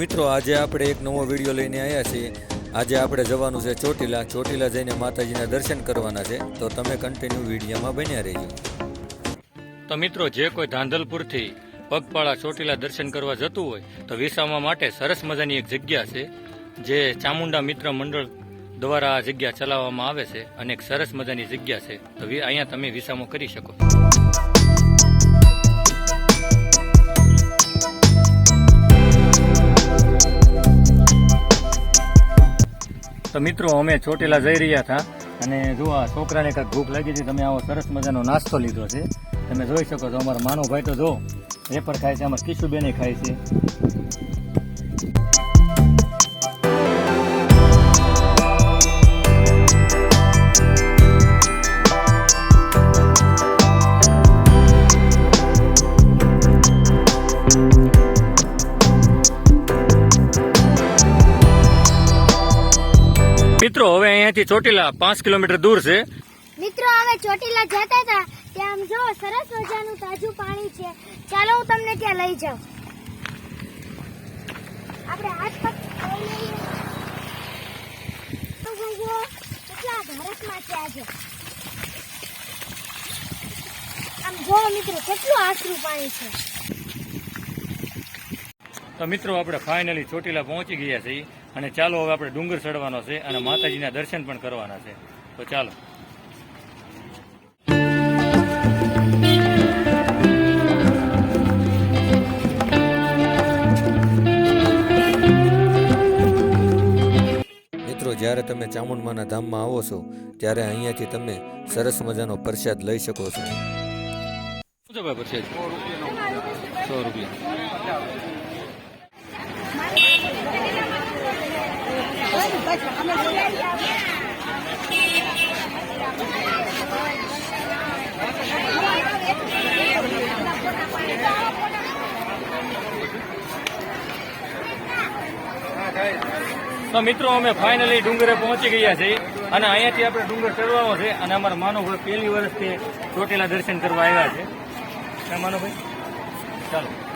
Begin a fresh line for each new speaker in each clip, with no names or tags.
મિત્રો, આજે આપણે એક નવો વીડિયો લઈને આવ્યા છીએ. આજે આપણે જવાનું છે ચોટીલા. ચોટીલા જઈને માતાજીના દર્શન કરવાના છે. તો તમે કન્ટિન્યુ વિડીયોમાં બન્યા રહેજો. તો મિત્રો, જે કોઈ ધાંધલપુરથી પગપાળા ચોટીલા દર્શન કરવા જતું હોય, તો વિસામા માટે સરસ મજાની એક જગ્યા છે, જે ચામુંડા મિત્ર મંડળ દ્વારા આ જગ્યા ચલાવવામાં આવે છે અને એક સરસ મજાની જગ્યા છે. તો અહીંયા તમે વિસામો કરી શકો. તો મિત્રો, અમે ચોટીલા જઈ રહ્યા હતા અને જો આ છોકરાને કાંઈક ભૂખ લાગી હતી, તમે આવો સરસ મજાનો નાસ્તો લીધો છે. તમે જોઈ શકો છો, અમારો માનો ભાઈ તો જો પણ ખાય છે, અમારા કિશુબેને ખાય છે. મિત્રો હવે અહીંયાથી ચોટીલા પાંચ કિલોમીટર દૂર છે.
મિત્રો હવે ચોટીલા જતા હતા ત્યાં જો સરસ મજાનું તાજું પાણી છે. ચાલો હું તમને ત્યાં લઈ જાઉં. આપણે હાથ કેટલા ભારતમાં છે. આજે આમ જો મિત્રો કેટલું આશરું પાણી છે.
તો મિત્રો આપણે ફાઇનલી ચોટીલા પહોંચી ગયા છીએ. અને ચાલો હવે આપણે ડુંગર ચડવાનો છે અને માતાજીના દર્શન પણ કરવાના છે. તો ચાલો. મિત્રો જ્યારે તમે ચામુંડમાના ધામમાં આવો છો ત્યારે અહીંયાથી તમે સરસ મજાનો પ્રસાદ લઈ શકો છો. શું છે ભાઈ પ્રસાદ? સો રૂપિયા. તો મિત્રો, અમે ફાઇનલી ડુંગરે પહોંચી ગયા છીએ અને અહીંયાથી આપણે ડુંગર ચડવાનો છે અને અમારા માનવભાઈ પહેલી વર્ષથી ચોટીલા દર્શન કરવા આવ્યા છે. માનવભાઈ? ચાલો.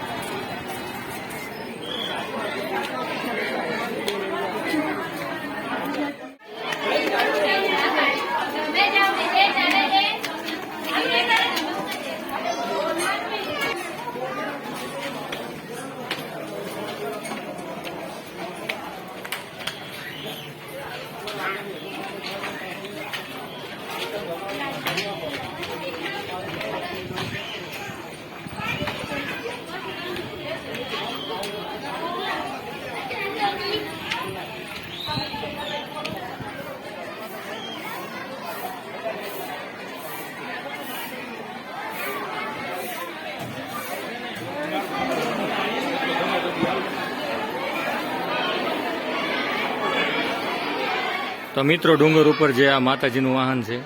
તો મિત્રો, ડુંગર ઉપર જે આ માતાજીનું વાહન છે,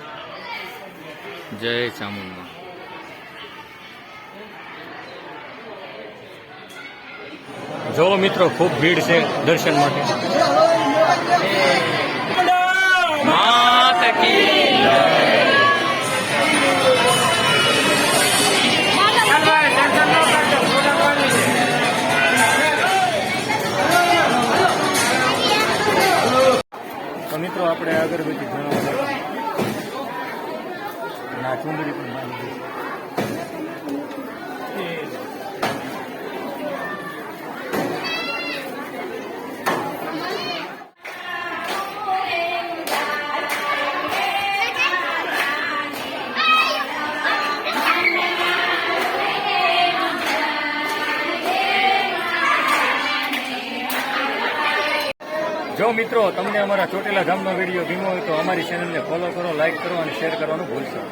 જય ચામુંડા. જો મિત્રો, ખૂબ ભીડ છે દર્શન માટે. આપણે અગરબત્તી જણાવવા અને આ પણ બાંધી જો મિત્રો તમને અમારા ચોટીલા ધામનો વીડિયો ગમ્યો હોય તો અમારી ચેનલને ફોલો કરો લાઇક કરો અને શેર કરવાનું ભૂલશો.